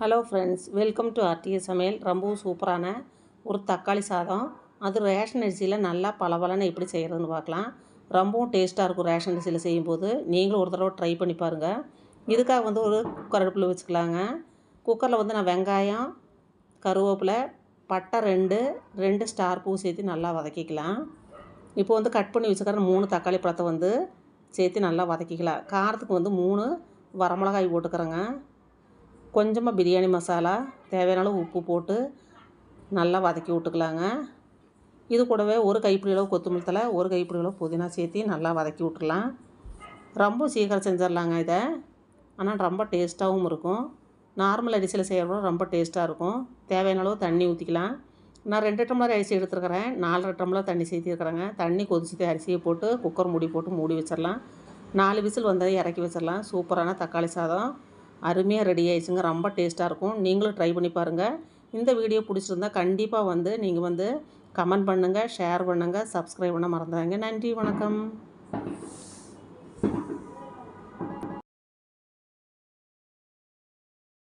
Hello friends welcome to RTA Samayal. ரொம்பவும் சூப்பரான ஒரு தக்காளி சாதம். அது ரேஷன் அரிசியில் நல்லா பளபளன்னு எப்படி செய்கிறதுன்னு பார்க்கலாம். ரொம்பவும் டேஸ்ட்டாக இருக்கும் ரேஷன் அரிசியில் செய்யும்போது. நீங்களும் ஒரு தடவை ட்ரை பண்ணி பாருங்கள் இதுக்காக வந்து ஒரு குக்கர் அடுப்பில் வச்சுக்கலாங்க. குக்கரில் வந்து நான் வெங்காயம் கருவேப்பிலை பட்டை ரெண்டு ரெண்டு ஸ்டார் பூ சேர்த்து நல்லா வதக்கிக்கலாம். இப்போ வந்து கட் பண்ணி வச்சுக்கிற மூணு தக்காளி பழத்தை வந்து சேர்த்து நல்லா வதக்கிக்கலாம். காரத்துக்கு வந்து மூணு வரமிளகாய் போட்டுக்கிறேங்க. கொஞ்சமாக பிரியாணி மசாலா தேவையான அளவு உப்பு போட்டு நல்லா வதக்கி விட்டுக்கலாங்க. இது கூடவே ஒரு கைப்பிடி அளவு கொத்தமல்லி தழை ஒரு கைப்பிடி அளவு புதினா சேர்த்து நல்லா வதக்கி விட்டுக்கலாம். ரொம்ப சீக்கிரம் செஞ்சிடலாங்க இதை. ஆனால் ரொம்ப டேஸ்ட்டாகவும் இருக்கும். நார்மல் அரிசியில் செய்கிறப்போ ரொம்ப டேஸ்ட்டாக இருக்கும். தேவையான அளவு தண்ணி ஊற்றிக்கலாம் நான் ரெண்டு டம்ளர் அரிசி எடுத்துருக்கிறேன். நாலரை டம்ளர் தண்ணி சேர்த்திருக்கிறேங்க. தண்ணி கொதிச்சுட்டு அரிசியை போட்டு குக்கர் மூடி போட்டு மூடி வச்சிடலாம். நாலு விசில் வந்ததை இறக்கி வச்சிடலாம். சூப்பரான தக்காளி சாதம். அருமையாக ரெடி ஆயிடுச்சுங்க. ரொம்ப டேஸ்ட்டாக இருக்கும். நீங்களும் ட்ரை பண்ணி பாருங்கள் இந்த வீடியோ பிடிச்சிருந்தா கண்டிப்பாக வந்து நீங்கள் வந்து கமெண்ட் பண்ணுங்கள் ஷேர் பண்ணுங்கள் சப்ஸ்கிரைப் பண்ண மறந்துடாங்க நன்றி வணக்கம்.